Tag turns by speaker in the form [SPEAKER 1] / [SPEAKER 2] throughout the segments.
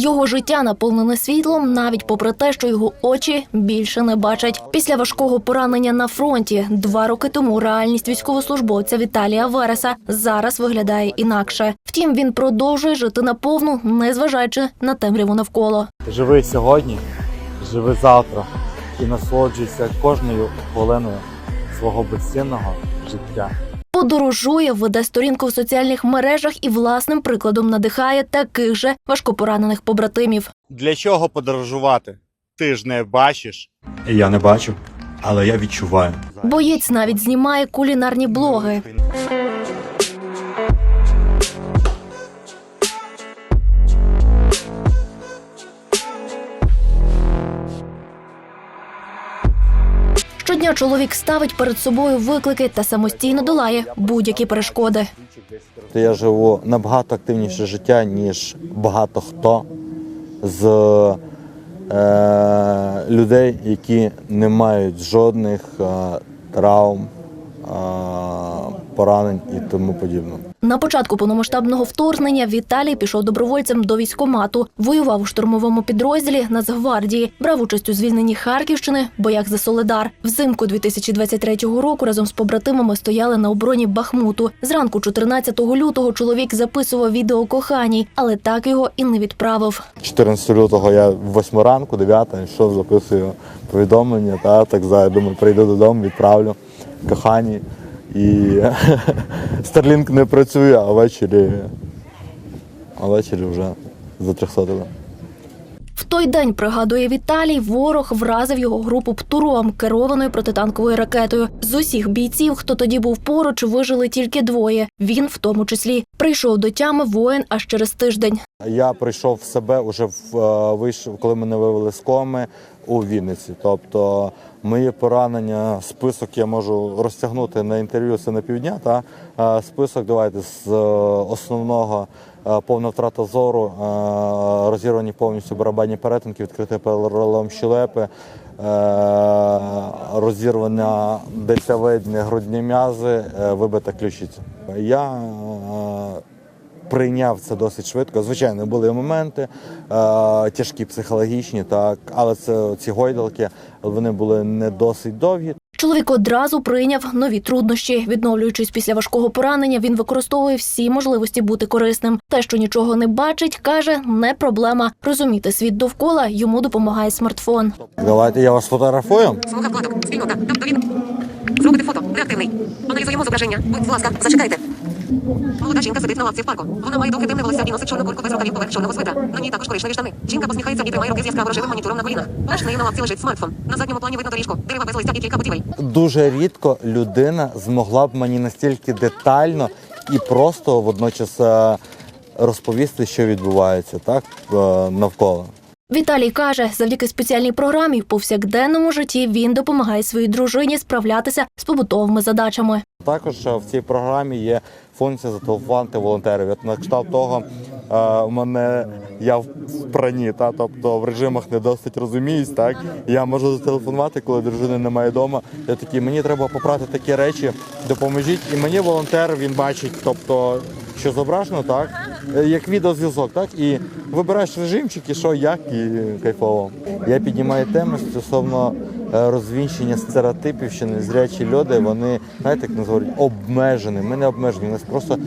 [SPEAKER 1] Його життя наповнене світлом, навіть попри те, що його очі більше не бачать. Після важкого поранення на фронті два роки тому реальність військовослужбовця Віталія Вереса зараз виглядає інакше. Втім, він продовжує жити наповну, незважаючи на темряву навколо.
[SPEAKER 2] Живи сьогодні, живи завтра і насолоджуйся кожною хвилиною свого безцінного життя.
[SPEAKER 1] Подорожує, веде сторінку в соціальних мережах і власним прикладом надихає таких же важкопоранених побратимів.
[SPEAKER 2] Для чого подорожувати? Ти ж не бачиш.
[SPEAKER 3] Я не бачу, але я відчуваю.
[SPEAKER 1] Боєць навіть знімає кулінарні блоги. Щодня чоловік ставить перед собою виклики та самостійно долає будь-які перешкоди.
[SPEAKER 4] Я живу набагато активніше життя, ніж багато хто з е, людей, які не мають жодних е, травм, е, поранень і тому подібне.
[SPEAKER 1] На початку повномасштабного вторгнення Віталій пішов добровольцем до військкомату, воював у штурмовому підрозділі Нацгвардії, брав участь у звільненні Харківщини, боях за Соледар. Взимку 2023 року разом з побратимами стояли на обороні Бахмуту. Зранку, 14 лютого, чоловік записував відео коханій, але так його і не відправив.
[SPEAKER 4] 14 лютого я в 8 ранку, 9 йшов, записую повідомлення, та так за думаю, прийду додому, відправлю кохані. І Starlink не працює, а ввечері, а ввечері вже за 300
[SPEAKER 1] В той день пригадує Віталій, ворог вразив його групу птуром керованою протитанковою ракетою. З усіх бійців, хто тоді був поруч, вижили тільки двоє. Він в тому числі прийшов до тями воїн аж через тиждень.
[SPEAKER 4] Я прийшов в себе вже в, е, вийшов, коли мене вивели з коми у Вінниці. Тобто мої поранення, список я можу розтягнути на інтерв'ю це на півдня. Та е, список давайте з е, основного повна втрата зору, е, розірвані повністю барабанні перетинки, відкритий перелом щелепи, е, розірвана дельтавидні грудні м'язи, е, вибита ключиця. Я е, прийняв це досить швидко. Звичайно, були моменти е, тяжкі психологічні, так, але це ці гойдалки вони були не досить довгі.
[SPEAKER 1] Чоловік одразу прийняв нові труднощі. Відновлюючись після важкого поранення, він використовує всі можливості бути корисним. Те, що нічого не бачить, каже, не проблема. Розуміти світ довкола йому допомагає смартфон.
[SPEAKER 4] Давайте я вас фотографую.
[SPEAKER 5] Слуга вкладок, спільнота, тобто він. Зробити фото, реактивний. Аналізуємо зображення. Будь ласка, зачекайте. Молода жінка сидить на лавці в парку. Вона має довге темне волосся і носить чорну куртку без рукавів поверх чорного свитера. На ній також коричневі штани. Жінка посміхається і тримає руки з яскраво рожевим монітором на колінах. Перш нею на лавці лежить смартфон. На задньому плані видно доріжку, дерева без листя і кілька будівель.
[SPEAKER 4] Дуже рідко людина змогла б мені настільки детально і просто водночас е, розповісти, що відбувається так е, навколо.
[SPEAKER 1] Віталій каже, завдяки спеціальній програмі в повсякденному житті він допомагає своїй дружині справлятися з побутовими задачами.
[SPEAKER 4] Також е, в цій програмі є функція зателефонувати волонтерів. На кшталт того, е, у мене я в прані, та тобто в режимах не досить розуміюсь. Так я можу зателефонувати, коли дружини немає вдома. Я такий, мені треба попрати такі речі, допоможіть. І мені волонтер він бачить, тобто. Що зображено, так е, як відеозв'язок, так і вибираєш режимчики, що як і кайфово. Я піднімаю теми стосовно е, розвінчення стереотипів, що незрячі люди, вони знаєте, як нас обмежені. Ми не обмежені, у нас просто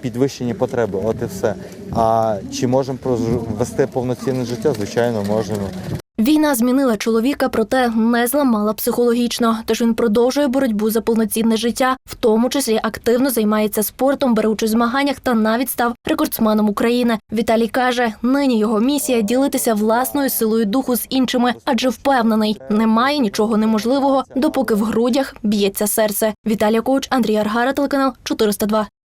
[SPEAKER 4] підвищені потреби. От і все. А чи можемо вести повноцінне життя? Звичайно, можемо.
[SPEAKER 1] Війна змінила чоловіка, проте не зламала психологічно. Тож він продовжує боротьбу за повноцінне життя, в тому числі активно займається спортом, бере участь в змаганнях та навіть став рекордсменом України. Віталій каже, нині його місія ділитися власною силою духу з іншими, адже впевнений, немає нічого неможливого, допоки в грудях б'ється серце. Віталій Коуч, Андрій Аргара, телеканал 402.